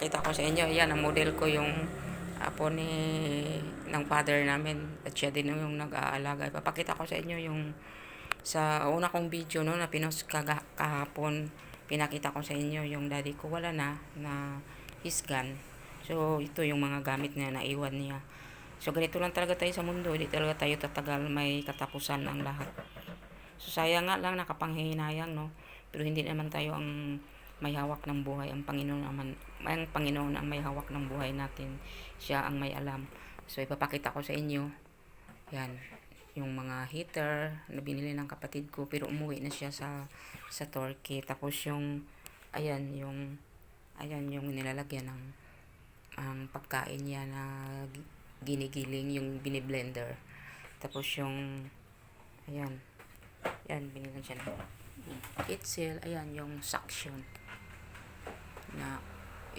Pakita ko sa inyo. Ayan, ang model ko yung apo ni ng father namin. At siya din yung nag-aalaga. Ipapakita ko sa inyo yung sa una kong video no, na pinost kaga, kahapon. Pinakita ko sa inyo yung daddy ko. Wala na, na his gun. So, ito yung mga gamit niya na iwan niya. So, ganito lang talaga tayo sa mundo. Hindi talaga tayo tatagal. May katapusan ang lahat. So, sayang nga lang nakapanghihinayang, no? Pero hindi naman tayo ang may hawak ng buhay. Ang Panginoon naman, ang Panginoon ang may hawak ng buhay natin. Siya ang may alam. So, ipapakita ko sa inyo. Yan. Yung mga heater na binili ng kapatid ko. Pero umuwi na siya sa, sa Turkey. Tapos yung, ayan, yung, ayan, yung nilalagyan ng, ang pagkain niya na gi- ginigiling, yung biniblender. Tapos yung, ayan, yan, binigyan siya ng Itzel, ayan, yung suction. Na,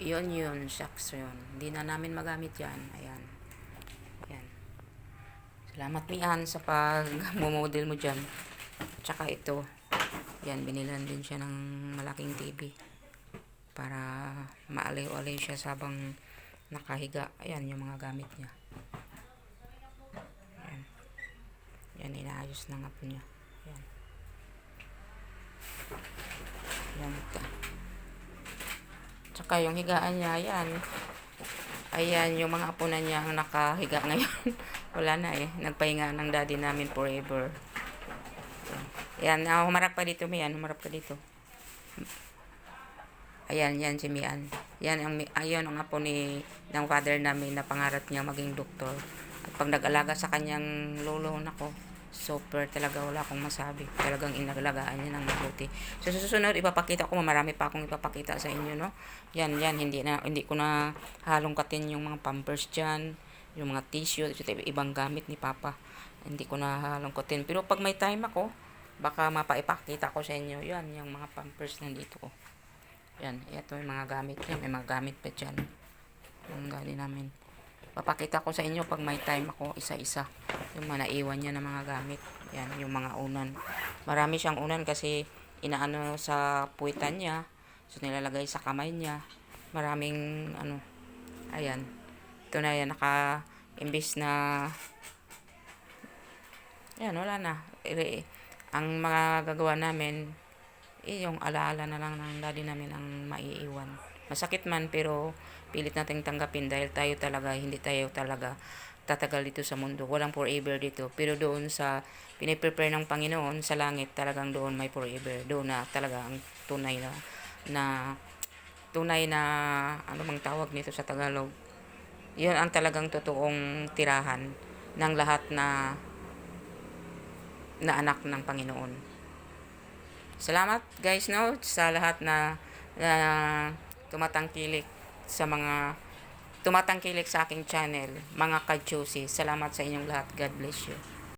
yun yun, suction. Hindi na namin magamit yan. Ayan. Ayan. Salamat Mian sa pag-model mo dyan. Tsaka ito. Yan, binilan din siya ng malaking TV. Para maaliw-aliw siya sabang nakahiga. Ayan, yung mga gamit niya. Ayan. Yan, inaayos na nga po niya. Ayan. Ayan. Tsaka yung higaan niya, ayan. Ayan, yung mga apo na niya ang nakahiga ngayon. Wala na eh. Nagpahinga ng daddy namin forever. Ayan, ah, humarap pa dito, Mian. Humarap ka dito. Ayan, yan si Mian. Yan ang, ayun ang apo ni, ng father namin na pangarap niya maging doktor. At pag nag-alaga sa kanyang lolo, nako, super talaga wala akong masabi. Talagang inagalagaan niya ng mabuti. So, sa susunod, ipapakita ko, marami pa akong ipapakita sa inyo, no? Yan, yan, hindi na, hindi ko na halongkatin yung mga pampers dyan, yung mga tissue, ibang gamit ni Papa. Hindi ko na halongkatin. Pero pag may time ako, baka mapaipakita ko sa inyo, yan, yung mga pampers nandito ko. Yan, ito yung mga gamit niya. May mga gamit pa dyan. Yung gali namin. Papakita ko sa inyo pag may time ako, isa-isa. Yung mga naiwan niya ng mga gamit. Yan, yung mga unan. Marami siyang unan kasi inaano sa puwitan niya. So, nilalagay sa kamay niya. Maraming, ano, ayan. Ito na yan, naka, imbis na, yan, wala na. Ire- Ang mga gagawa namin, eh, yung alaala na lang ng daddy namin ang maiiwan. Masakit man pero pilit nating tanggapin dahil tayo talaga, hindi tayo talaga tatagal dito sa mundo. Walang forever dito. Pero doon sa piniprepare ng Panginoon sa langit, talagang doon may forever. Doon na talaga ang tunay na, na tunay na, ano mang tawag nito sa Tagalog. Yun ang talagang totoong tirahan ng lahat na na anak ng Panginoon. Salamat guys no sa lahat na, na tumatangkilik sa mga tumatangkilik sa aking channel, mga kajusi. Salamat sa inyong lahat. God bless you.